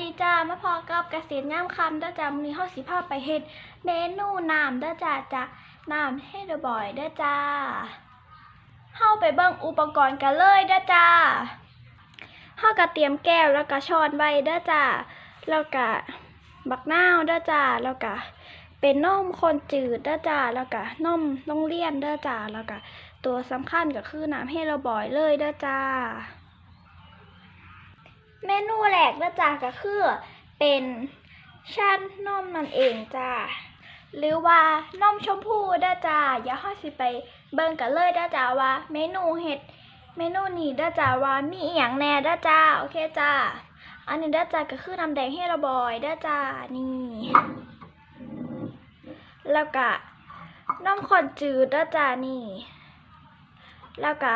ดีจ้ามาพอกับเกษตรย่ามคำเด้อจ้ามื้อนี้เฮาสิพาไปเฮ็ดเมนูน้ำเด้อจ้าจ้ะน้ำเฮดบ่อยเด้อจ้าเฮาไปเบิ่งอุปกรณ์กันเลยเด้อจ้าเฮาก็เตรียมแก้วแล้วก็ช้อนไว้เด้อจ้าแล้วก็บักนาวเด้อจ้าแล้วก็เป็นนมคนจืดเด้อจ้าแล้วก็นมโรงเรียนเด้อจ้าแล้วก็ตัวสำคัญก็คือน้ำเฮดบ่อยเลยเด้อจ้า นูแรกนะจ๊ะก็คือ เป็นชั้นนมนั่นเองจ้าหรือว่านมชมพูด้อจ้าอย่าห้าสิไปเบิ่งกันเลยด้อจ้าว่า เมนูเห็ดเมนูนี้ด้อจ้าว่ามีอหย่างแน่ด้อจ้าโอเคจ้าอันนี้ด้อจ้าก็คือน้ำแดงเฮระบอยด้อจ้านี่ แล้วก็นมข้นจืดด้อจ้านี่ แล้วก็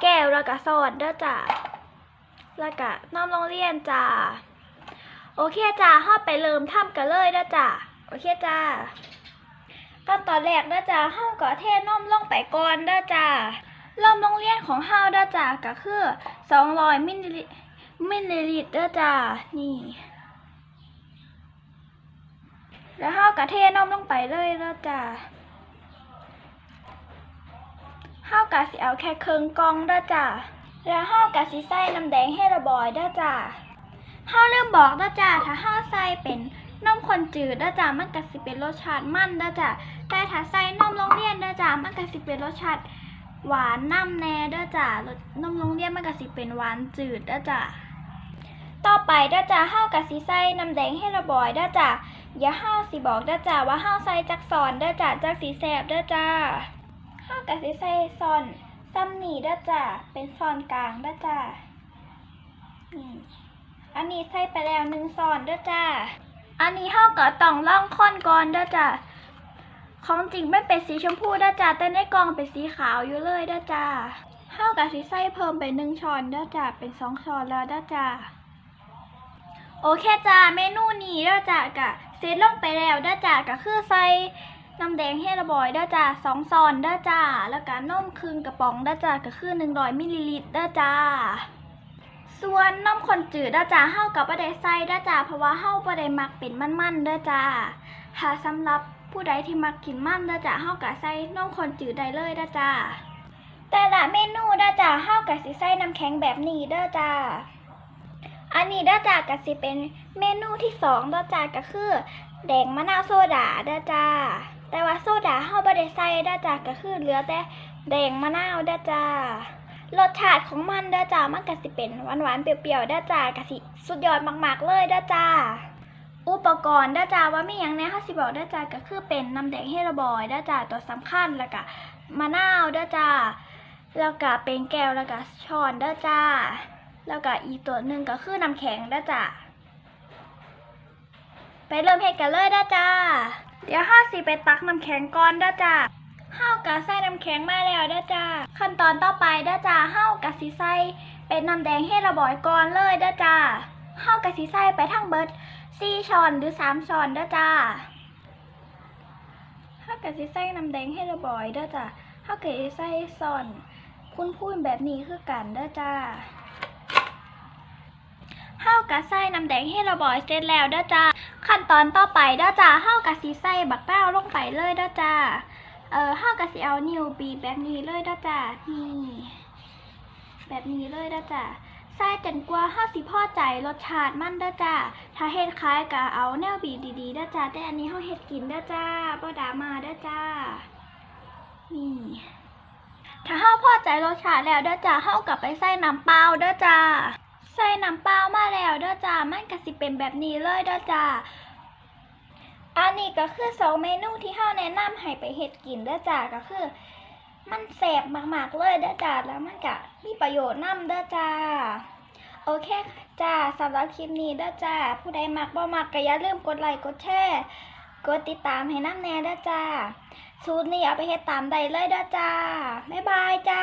แก้วแล้วก็ซอสด้อจ้า แล้วก็น้อมโรงเรียนจ้า โอเคจ้าห้าไปเริ่มทำกันเลยนะจ้าโอเคจ้าก็ตอนแรกนะจ้าห้าก็เทน้อมลงไปก่อนนะจ้าเริ่มโรงเรียนของห้านะจ้าก็คือ200มิลลิมิลลิลิตรนะจ้านี่ แล้วห้าก็เทน้อมลงไปเลยนะจ้าห้ากะสิเอาแค่เครึ่งกองนะจ้า แล้วห้ากะสิใส่น้ำแดงให้ระบอยด้จ้าห้าเริ่มบอกด้จ้าถ้าห้าใส่เป็นนมข้นจืดด้จ้ามันกะสิเป็นรสชาติมันด้จ้าแต่ถ้าใส่นมโรงเรียนด้จ้ามันกะสิเป็นรสชาติหวานน้ำแน่ด้จ้ารสนมโรงเรียนมันกะสิเป็นหวานจืดด้จ้าต่อไปด้อจ้าห้ากะสิใส่น้ำแดงให้ระบอยด้อจ้าอย่าห้าสิบอกด้อจ้าว่าห้าใส่จักสอนด้อจ้าจักสีแสบด้อจ้าห้ากะสิใส่ซอน ซัมนีด้จ้าเป็นซอนกลางด้จ้านี่อันนี้ใส่ไปแล้วหนึ่งซอนด้จ้าอันนี้เฮาก็ต้องล่องค้นก่อนด้จ้าของจริงไม่เป็นสีชมพูด้จ้าแต่ในกล่องเป็นสีขาวอยู่เลยด้จ้าเฮากับสิใส่เพิ่มไปหนึ่งช้อนด้จ้าเป็นสองช้อนแล้วด้จ้าโอเคจ้าเมนูนี้ด้จ้ากะเซตลงไปแล้วด้จ้าก็คือใส่ น้ำแดงเฮดบอยเด้อจ้าสองซอนเด้อจ้า แล้วก็นมครึ่งกระป๋องเด้อจ้าก็คือหนึ่งร้อยมิลลิลิตรเด้อจ้า ส่วนนมข้นจืดเด้อจ้าเฮากับบ่ได้ใส่เด้อจ้าเพราะว่าเฮาบ่ได้มักเป็นมันๆเด้อจ้าถ้าสำหรับผู้ใดที่มักกินมันเด้อจ้าเฮาก็ใส่นมข้นจืดได้เลยเด้อจ้า แต่ละเมนูเด้อจ้าเฮาก็สิใส่น้ำแข็งแบบนี้เด้อจ้าอันนี้เด้จ้าก็สิเป็นเมนูที่สองเด้จ้าก็คือ แดงมะนาวโซดาเด้จ้า แต่ว่าโซดาเฮาบ่ได้ใส่ด้จ้าก็คือเหลือแต่แดงมะนาวด้จ้ารสชาติของมันด้จ้ามันก็สิเป็นหวานๆเปรี้ยวๆด้จ้าก็สิสุดยอดมากๆเลยด้จ้าอุปกรณ์ด้จ้าว่ามีหยังแน่เฮาสิบอกด้จ้าก็คือเป็นน้ำแดงเฮระบอยด้จ้าตัวสำคัญแล้วก็มะนาวด้จ้าแล้วก็เป็นแก้วแล้วก็ช้อนด้จ้า แล้วก็อีกตัวหนึ่งก็คือน้ำแข็งด้จ้าไปเริ่มเฮ็ดกันเลยด้จ้า เดี๋ยวห้าสิไปตักน้ำแข็งก่อนด้จ้าห้าวกะใส่น้ำแข็งมาแล้วด้จ้าขั้นตอนต่อไปด้จ้าห้าวกะสิใส่เป็นน้ำแดงให้ระบอยก่อนเลยด้จ้าห้าวกะสิใส่ไปทั้งเบิดสี่ช้อนหรือสามช้อนด้จ้าห้าวกะสิใส่น้ำแดงให้ระบอยด้จ้าห้าวกะสิใส่ซ้อนพุ่นๆแบบนี้คือกันด้จ้า เฮากะใส่น้ำแดงให้ระบอยเสร็จแล้วเด้อจ้าขั้นตอนต่อไปเด้อจ้าเฮากะสิใส่บักแป้วลงไปเลยเด้อจ้าเอ่อเฮากะสิเอานิ้วบีบแบบนี้เลยเด้อจ้านี่แบบนี้เลยเด้อจ้าใส่จนกว่าเฮาสิพอใจรสชาติมันเด้อจ้าถ้าเฮ็ดคล้ายกะเอาแนวบีบดีๆเด้อจ้าแต่อันนี้เฮาเฮ็ดกินเด้อจ้าบ่ดามาเด้อจ้านี่ถ้าเฮาพอใจรสชาติแล้วเด้อจ้าเฮากลับไปใส่น้ำเปล่าเด้อจ้าใส่น้ำเปล่า จ้ามันก็สิเป็นแบบนี้เลยเด้อจ้าอันนี้ก็คือสองเมนูที่เฮาแนะนำให้ไปเฮ็ดกินเด้อจ้าก็คือ มันแสบมากๆเลยเด้อจ้าแล้วมันก็มีประโยชน์นำเด้อจ้าโอเคจ้าสำหรับคลิปนี้เด้อจ้าผู้ใดมักบ่มักก็อย่าลืมกดไลค์กดแชร์กดติดตามให้น้ำแน่เด้อจ้าสูตรนี้เอาไปเฮ็ดตามได้เลยเด้อจ้าบ๊ายบายจ้า